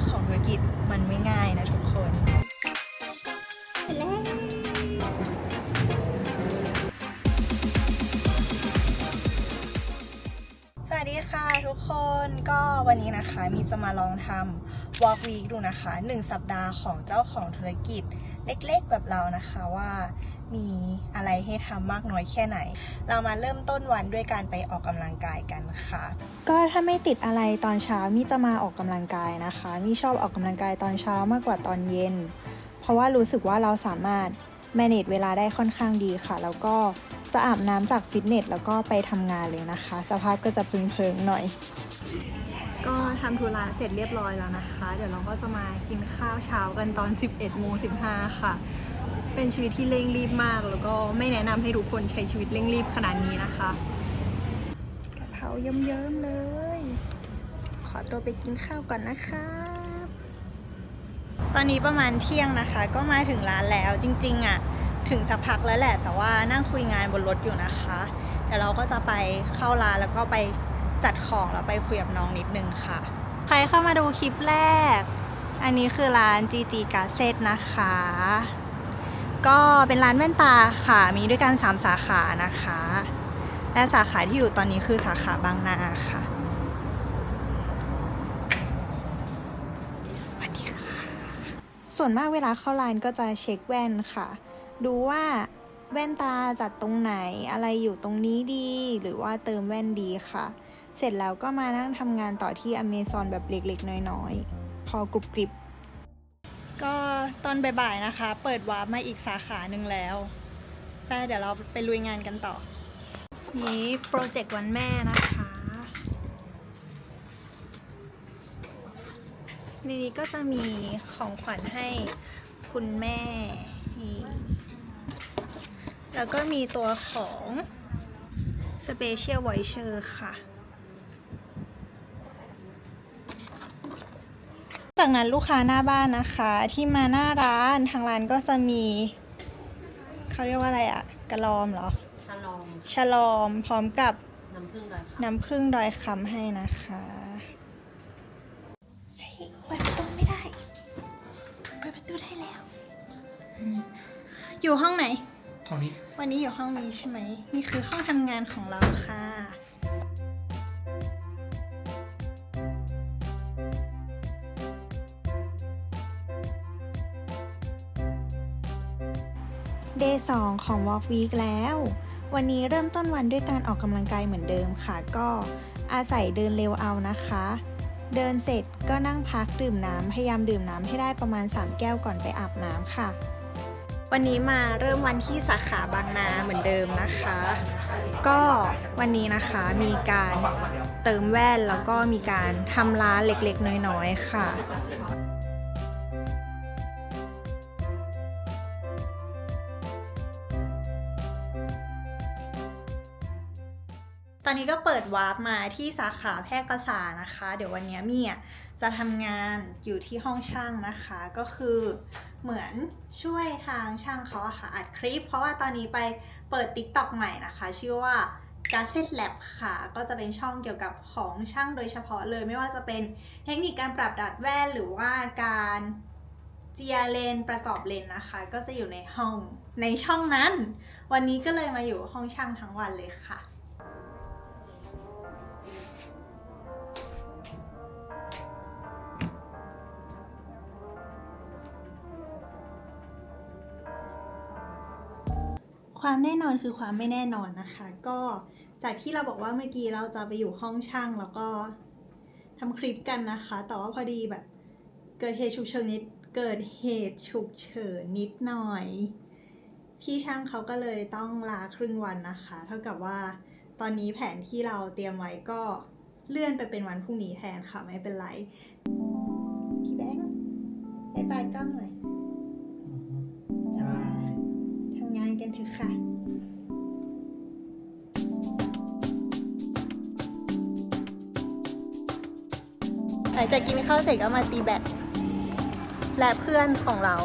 จ้าของธุรกิจมันไม่ง่ายนะทุกคนสวัสดีค่ะทุกคนก็วันนี้นะคะมีจะมาลองทำ Walk Week ดูนะคะ 1 สัปดาห์ของเจ้าของธุรกิจเล็กๆแบบเรานะคะว่า มีอะไรให้ทำมากน้อยแค่ไหน เรามาเริ่มต้นวันด้วยการไปออกกำลังกายกันค่ะ ก็ถ้าไม่ติดอะไรตอนเช้ามีจะมาออกกำลังกายนะคะ มีชอบออกกำลังกายตอนเช้ามากกว่าตอนเย็น เพราะว่ารู้สึกว่าเราสามารถ manage เวลาได้ค่อนข้างดีค่ะ แล้วก็จะอาบน้ำจากฟิตเนสแล้วก็ไปทำงานเลยนะคะ สภาพก็จะพึงเพิงๆหน่อย ก็ทำธุระเสร็จเรียบร้อยแล้วนะคะ เดี๋ยวเราก็จะมากินข้าวเช้ากันตอน 11โมง15 ค่ะ เป็นชีวิตที่เร่งรีบมาก แล้วก็ไม่แนะนำให้ทุกคนใช้ชีวิตเร่งรีบขนาดนี้นะคะกะเพราเยิ้มๆเลย ขอตัวไปกินข้าวก่อนนะครับตอนนี้ประมาณเที่ยงนะคะ ก็มาถึงร้านแล้วจริงๆอะถึงสักพักแล้วแหละ แต่ว่านั่งคุยงานบนรถอยู่นะคะเดี๋ยวเราก็จะไปเข้าร้านแล้วก็ไปจัดของแล้วไปคุยกับน้องนิดนึงค่ะ ใครเข้ามาดูคลิปแรก อันนี้คือร้าน GG g a z e t นะคะ ก็เป็นร้านแว่นตาค่ะ มีด้วยกัน 3 สาขานะคะ และสาขาที่อยู่ตอนนี้คือสาขาบางนาค่ะสวัสดีค่ะ ส่วนมากเวลาเข้าร้านก็จะเช็คแว่นค่ะ ดูว่าแว่นตาจัดตรงไหนอะไรอยู่ตรงนี้ดี หรือว่าเติมแว่นดีค่ะ เสร็จแล้วก็มานั่งทำงานต่อที่ Amazon แบบเล็กๆ น้อยๆ พอกรุบกริบ ก็ตอนบ่ายๆนะคะ เปิดวาร์ปมาอีกสาขาหนึ่งแล้วแต่เดี๋ยวเราไปลุยงานกันต่อ นี้โปรเจกต์วันแม่นะคะ ในนี้ก็จะมีของขวัญให้คุณแม่นี่แล้วก็มีตัวของ Special Voucher ค่ะ จากนั้นลูกค้าหน้าบ้านนะคะ ที่มาหน้าร้านทางร้านก็จะมี เขาเรียกว่าอะไรอะกระลอมเหรอฉลองฉลอมพร้อมกับน้ำผึ้งดอยค่ะน้ำผึ้งดอยคำให้นะคะเฮ้ยเปิดประตูไม่ได้เปิดประตูได้แล้ว อยู่ห้องไหนตรงนี้ วันนี้อยู่ห้องนี้ใช่ไหมนี่คือห้องทำงานของเราค่ะ เดย์สองของ Walk Week แล้ว วันนี้เริ่มต้นวันด้วยการออกกำลังกายเหมือนเดิมค่ะ ก็อาศัยเดินเร็วเอานะคะ เดินเสร็จก็นั่งพักดื่มน้ำพยายามดื่มน้ำให้ได้ประมาณ 3 แก้วก่อนไปอาบน้ำค่ะ วันนี้มาเริ่มวันที่สาขาบางนาเหมือนเดิมนะคะ ก็วันนี้นะคะมีการเติมแว่นแล้วก็มีการทำร้านเล็กๆ น้อยๆ ค่ะ อนนี้ก็เปิดวาร์ปมาที่สาขาแพร่กษานะคะ เดี๋ยววันนี้มี่จะทำงานอยู่ที่ห้องช่างนะคะ ก็คือเหมือนช่วยทางช่างเขาค่ะอัดคลิป เพราะว่าตอนนี้ไปเปิด TikTok ใหม่นะคะ ชื่อว่า g a z e t Lab ค่ะ ก็จะเป็นช่องเกี่ยวกับของช่างโดยเฉพาะเลย ไม่ว่าจะเป็นเทคนิคการปรับดัดแว่นหรือว่าการเจียเลนประกอบเลนนะคะ ก็จะอยู่ในห้องในช่องนั้น วันนี้ก็เลยมาอยู่ห้องช่างทั้งวันเลยค่ะ ความแน่นอนคือความไม่แน่นอนนะคะ ก็จากที่เราบอกว่าเมื่อกี้เราจะไปอยู่ห้องช่างแล้วก็ทำคลิปกันนะคะ แต่ว่าพอดีแบบเกิดเหตุฉุกเฉินนิดเกิดเหตุฉุกเฉินนิดหน่อย พี่ช่างเขาก็เลยต้องลาครึ่งวันนะคะ เท่ากับว่าตอนนี้แผนที่เราเตรียมไว้ก็เลื่อนไปเป็นวันพรุ่งนี้แทนค่ะไม่เป็นไรพี่แบงค์ให้ปลายกล้องหน่อย กันเถอะค่ะหลังจากกินข้าวเสร็จก็มาตีแบดและเพื่อนของเรา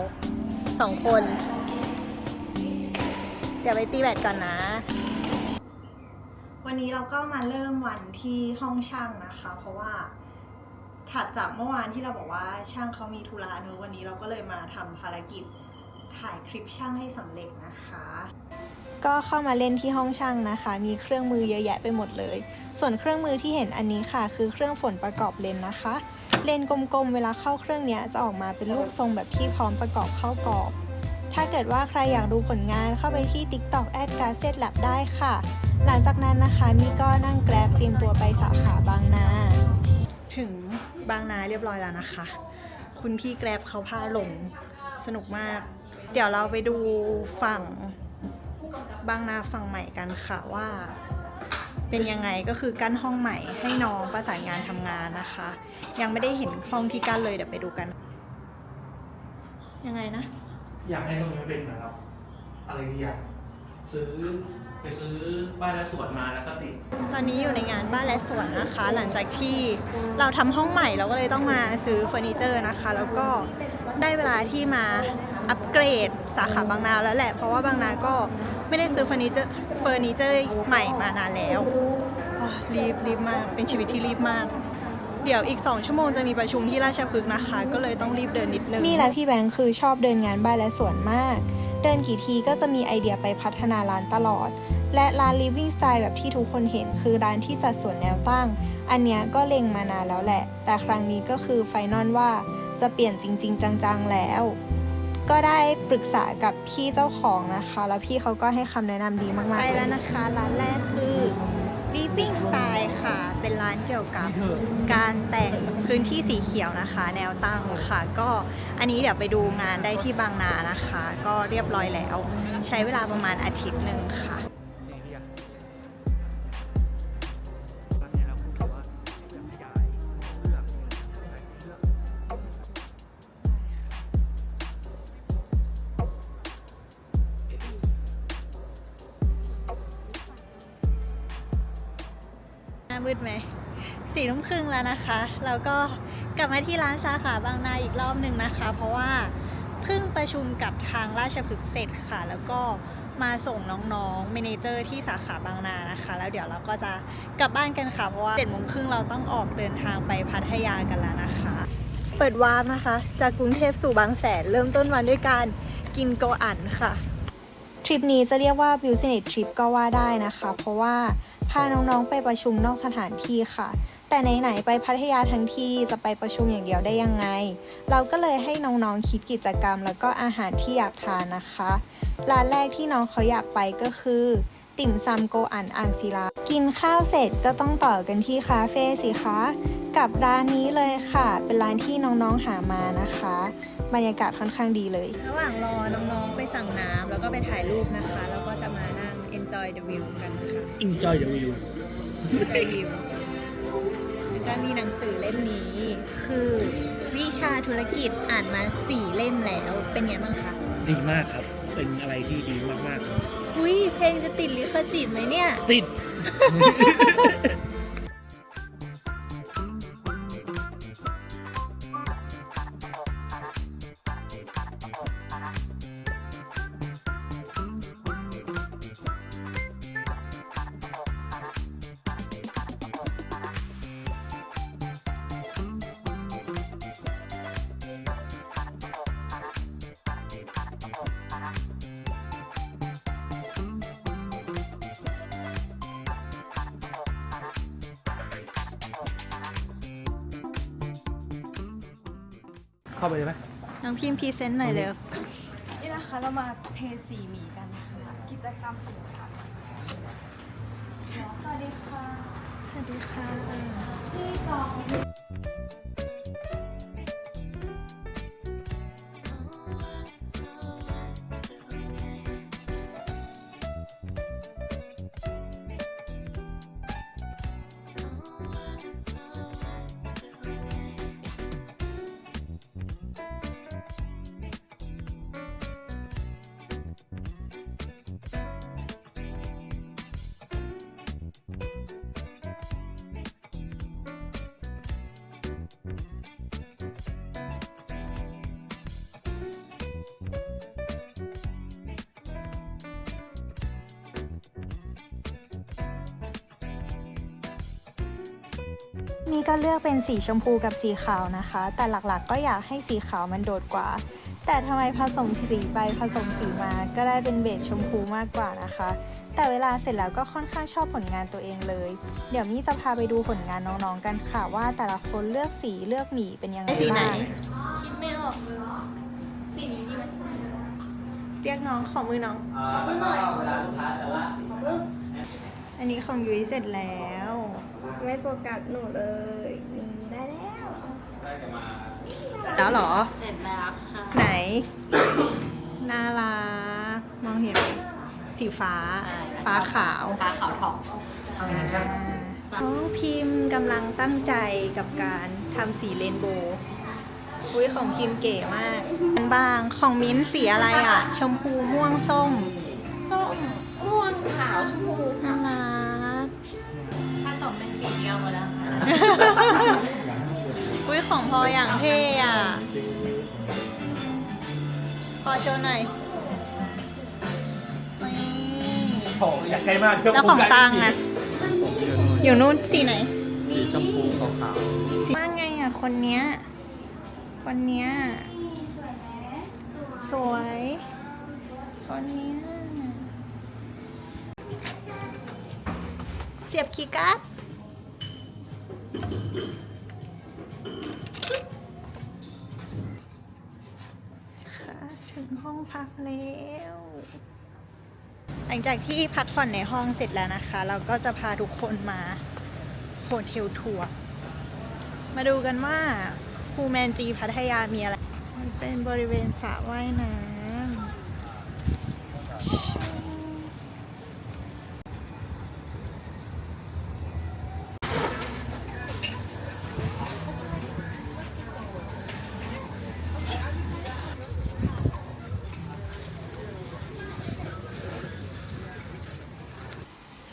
สองคน เดี๋ยวไปตีแบดก่อนนะ วันนี้เราก็มาเริ่มวันที่ห้องช่างนะคะ เพราะว่าถัดจากเมื่อวานที่เราบอกว่าช่างเขามีธุระเนอะวันนี้เราก็เลยมาทำภารกิจ ถ่ายคลิปช่างให้สำเร็จนะคะ ก็เข้ามาเล่นที่ห้องช่างนะคะ มีเครื่องมือเยอะแยะไปหมดเลย ส่วนเครื่องมือที่เห็นอันนี้ค่ะ คือเครื่องฝนประกอบเลนส์นะคะ เลนส์กลมๆ เวลาเข้าเครื่องเนี้ยจะออกมาเป็นรูปทรงแบบที่พร้อมประกอบเข้ากรอบ ถ้าเกิดว่าใครอยากดูผลงานเข้าไปที่ TikTok แอดการ์เซตแลบได้ค่ะ หลังจากนั้นนะคะมีก็นั่งแกร็บเตรียมตัวไปสาขาบางนา ถึงบางนาเรียบร้อยแล้วนะคะ คุณพี่แกร็บเขาพาหลงสนุกมาก เดี๋ยวเราไปดูฝั่งบางนาฝั่งใหม่กันค่ะว่า เป็นยังไงก็คือกั้นห้องใหม่ให้น้องประสานงานทำงานนะคะ ยังไม่ได้เห็นห้องที่กั้นเลยเดี๋ยวไปดูกัน ยังไงนะ อยากให้ตรงนี้มันเป็นแบบอะไรดีอะซื้อ ไปซื้อบ้านและสวนมาแล้วก็ติด ตอนนี้อยู่ในงานบ้านและสวนนะคะ หลังจากที่เราทำห้องใหม่เราก็เลยต้องมาซื้อเฟอร์นิเจอร์นะคะ แล้วก็ได้เวลาที่มาอัปเกรดสาขาบางนาแล้วแหละ เพราะว่าบางนาก็ไม่ได้ซื้อเฟอร์นิเจอร์เฟอร์นิเจอร์ใหม่มานานแล้วว้ารีบรีบมากเป็นชีวิตที่รีบมาก เดี๋ยวอีก 2 ชั่วโมงจะมีประชุมที่ราชพฤกษ์นะคะ ก็เลยต้องรีบเดินนิดนึง นี่แหละพี่แบงค์คือชอบเดินงานบ้านและสวนมาก เดินกี่ทีก็จะมีไอเดียไปพัฒนาร้านตลอด และร้าน Living Style แบบที่ทุกคนเห็นคือร้านที่จัดสวนแนวตั้ง อันเนี้ยก็เล็งมานานแล้วแหละ แต่ครั้งนี้ก็คือไฟนอลว่าจะเปลี่ยนจริง ๆ จังๆแล้ว ก็ได้ปรึกษากับพี่เจ้าของนะคะ แล้วพี่เขาก็ให้คำแนะนำดีมากๆไปแล้วนะคะร้านแรกคือ Living Style ค่ะ เป็นร้านเกี่ยวกับการแต่งพื้นที่สีเขียวนะคะ แนวตั้งค่ะ ก็อันนี้เดี๋ยวไปดูงานได้ที่บางนานะคะ ก็เรียบร้อยแล้ว ใช้เวลาประมาณอาทิตย์หนึ่งค่ะ น้ามืดไหมสี่ทุ่มครึ่งแล้วนะคะ แล้วก็กลับมาที่ร้านสาขาบางนาอีกรอบหนึ่งนะคะ เพราะว่าเพิ่งประชุมกับทางราชพฤกษ์เสร็จค่ะ แล้วก็มาส่งน้องๆเมเนเจอร์ที่สาขาบางนานะคะ แล้วเดี๋ยวเราก็จะกลับบ้านกันค่ะ เพราะว่าเจ็ดโมงครึ่งเราต้องออกเดินทางไปพัทยากันแล้วนะคะ เปิดวาร์ปนะคะ จากกรุงเทพสู่บางแสนเริ่มต้นวันด้วยการกินโกอันค่ะ ทริปนี้จะเรียกว่า business trip ก็ว่าได้นะคะ เพราะว่าพาน้องๆไปประชุมนอกสถานที่ค่ะ แต่ไหนๆไปพัทยาทั้งที่จะไปประชุมอย่างเดียวได้ยังไง เราก็เลยให้น้องๆคิดกิจกรรม แล้วก็อาหารที่อยากทานนะคะ ร้านแรกที่น้องเขาอยากไปก็คือ ติ่มซำโกอันอ่างศิลา กินข้าวเสร็จก็ต้องต่อกันที่คาเฟ่สิคะ กับร้านนี้เลยค่ะ เป็นร้านที่น้องๆหามานะคะ บรรยากาศค่อนข้างดีเลย ระหว่างรอน้องๆไปสั่งน้ำแล้วก็ไปถ่ายรูปนะคะ แล้วก็จะมานั่ง enjoy the view กันค่ะ enjoy the view enjoy view แล้วก็มีหนังสือเล่มนี้ คือวิชาธุรกิจอ่านมาสี่เล่มแล้วเป็นไงบ้างคะดีมากครับ เป็นอะไรที่ดีมากๆครับ อุ้ยเพลงจะติดลิขสิทธิ์ไหมเนี่ย ติด เข้าไปเลยไหมน้องพิมพ์พรีเซนต์หน่อยเร็ว นี่นะคะเรามาเทสีหมีกันค่ะกิจกรรมสีค่ะสวัสดีค่ะ สวัสดีค่ะ ที่จอง มีก็เลือกเป็นสีชมพูกับสีขาวนะคะ แต่หลักๆก็อยากให้สีขาวมันโดดกว่า แต่ทำไมผสมสีไปผสมสีมา ก็ได้เป็นเบจชมพูมากกว่านะคะ แต่เวลาเสร็จแล้วก็ค่อนข้างชอบผลงานตัวเองเลย เดี๋ยวมี่จะพาไปดูผลงานน้องๆกันค่ะ ว่าแต่ละคนเลือกสีเลือกหมีเป็นยังไงสีไหนบ้างคิดไม่ออกเลยสีนี้ดีไหมเรียกน้องขอมือน้องขอมือหน่อยขอมืออันนี้ของยุ้ยเสร็จแล้ว ไม่โฟกัสหนูเลย นี่ได้แล้วแล้วเหรอ เสร็จแล้วค่ะไหน น่ารัก มองเห็นไหมสีฟ้าใช่ฟ้าขาวฟ้าขาวทองน้องพิมพ์กำลังตั้งใจกับการทำสีเรนโบว์อุ้ยของพิมพ์เก๋มากอันบางของมิ้นท์สีอะไรอะ ชมพูม่วงส้ม ส้มม่วงขาวชมพูน่ารักผสม เป็นสีเดียวหมดแล้วค่ะอุ้ยของพออย่างเท่อะพอโชว์หน่อยนี่โอ้อยากใกล้มากเที่ยวแล้วของตังนะอยู่นู่นสีไหน สีชมพูขาวว่าไงอะ คนเนี้ย คนเนี้ย สวย คนเนี้ย เสียบคีย์การ์ด ค่ะถึงห้องพักแล้ว หลังจากที่พักผ่อนในห้องเสร็จแล้วนะคะ เราก็จะพาทุกคนมาโฮเทลทัวร์มาดูกันว่าภูแมนจีพัทยามีอะไร มันเป็นบริเวณสระว่ายน้ำ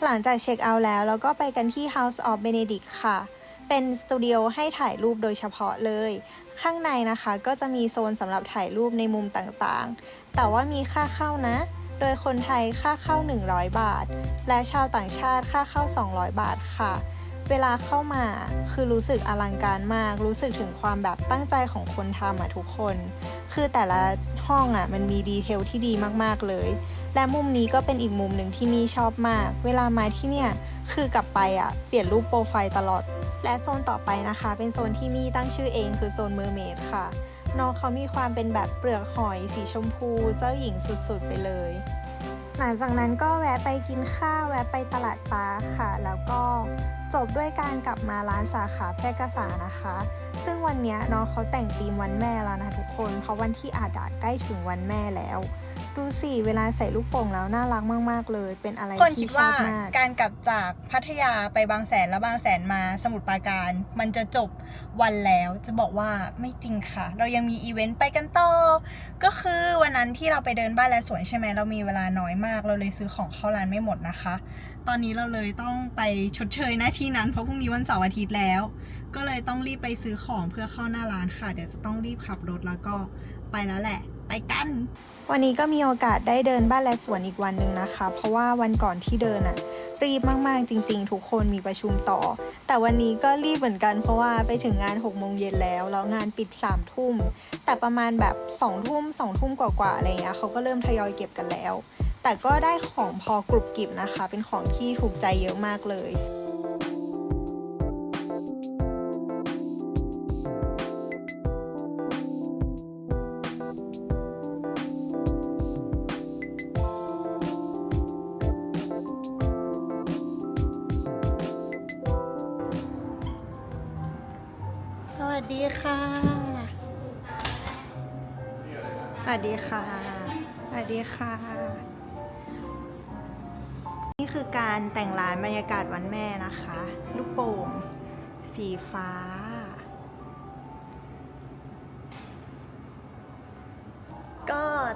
ห ลังจากเช็คเอาท์แล้วเราก็ไปกันที่ House of Benedict ค่ะ เป็นสตูดิโอให้ถ่ายรูปโดยเฉพาะเลย ข้างในนะคะก็จะมีโซนสำหรับถ่ายรูปในมุมต่างๆ แต่ว่ามีค่าเข้านะ โดยคนไทยค่าเข้า 100 บาท และชาวต่างชาติค่าเข้า 200 บาทค่ะ เวลาเข้ามาคือรู้สึกอลังการมาก รู้สึกถึงความแบบตั้งใจของคนทำอะทุกคน คือแต่ละห้องอะมันมีดีเทลที่ดีมากๆเลย และมุมนี้ก็เป็นอีกมุมหนึ่งที่มีชอบมาก เวลามาที่เนี่ยคือกลับไปอะเปลี่ยนรูปโปรไฟล์ตลอด และโซนต่อไปนะคะ เป็นโซนที่มี่ตั้งชื่อเองคือโซนเมอร์เมดค่ะน้องเขามีความเป็นแบบเปลือกหอยสีชมพู เจ้าหญิงสุดๆไปเลย หลังจากนั้นก็แวะไปกินข้าวแวะไปตลาดปลาค่ะ แล้วก็จบด้วยการกลับมาร้านสาขาแพร่กษานะคะ ซึ่งวันนี้น้องเขาแต่งธีมวันแม่แล้วนะทุกคน เพราะวันที่อาดาใกล้ถึงวันแม่แล้ว ดูสิ เวลาใส่ลูกโป่งแล้วน่ารักมากๆเลย เป็นอะไรคนคิที่ดชอว่าบมาก การกลับจากพัทยาไปบางแสนแล้วบางแสนมาสมุทรปราการ มันจะจบวันแล้วจะบอกว่าไม่จริงค่ะ เรายังมีอีเวนต์ไปกันต่อ ก็คือวันนั้นที่เราไปเดินบ้านและสวนใช่ไหมเรามีเวลาน้อยมาก เราเลยซื้อของเข้าร้านไม่หมดนะคะ ตอนนี้เราเลยต้องไปชดเชยหน้าที่นั้นเพราะพรุ่งนี้วันเสาร์อาทิตย์แล้ว ก็เลยต้องรีบไปซื้อของเพื่อเข้าหน้าร้านค่ะ เดี๋ยวจะต้องรีบขับรถแล้วก็ไปแล้วแหละ ไปกัน วันนี้ก็มีโอกาสได้เดินบ้านและสวนอีกวันหนึ่งนะคะ เพราะว่าวันก่อนที่เดินอะรีบมาก ๆ จริง ๆ ทุกคนมีประชุมต่อ แต่วันนี้ก็รีบเหมือนกันเพราะว่าไปถึงงาน6กโมงเย็นแล้ว แล้วงานปิด3ามทุ่ม แต่ประมาณแบบ2องทุ่มสองทุ่มกว่าๆอะไรเงี้ยเขาก็เริ่มทยอยเก็บกันแล้ว แต่ก็ได้ของพอกรุบกริบนะคะ เป็นของที่ถูกใจเยอะมากเลย ดีค่ะ สวัสดีค่ะ นี่คือการแต่งร้านบรรยากาศวันแม่นะคะ ลูกโป่ง สีฟ้า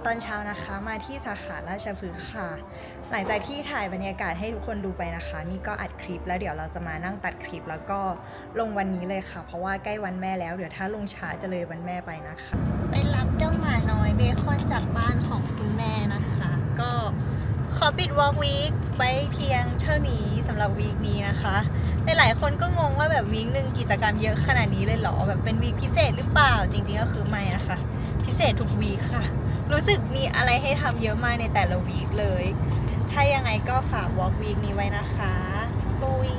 ตอนเช้านะคะมาที่สาขาราชพฤกษ์ค่ะ หลังจากที่ถ่ายบรรยากาศให้ทุกคนดูไปนะคะ นี่ก็อัดคลิปแล้วเดี๋ยวเราจะมานั่งตัดคลิปแล้วก็ลงวันนี้เลยค่ะ เพราะว่าใกล้วันแม่แล้วเดี๋ยวถ้าลงช้าจะเลยวันแม่ไปนะคะ ไปรับเจ้าหมาน้อยเบคอนจากบ้านของคุณแม่นะคะ ก็ขอปิดวอล์กวีคไปเพียงเท่านี้สำหรับวีคนี้นะคะหลายคนก็งงว่าแบบวีคหนึ่งกิจกรรมเยอะขนาดนี้เลยเหรอแบบเป็นวีคพิเศษหรือเปล่าจริงๆก็คือไม่นะคะ พิเศษทุกวีคค่ะ รู้สึกมีอะไรให้ทำเยอะมากในแต่ละวีคเลย ถ้ายังไงก็ฝากวอล์กวีคนี้ไว้นะคะปุย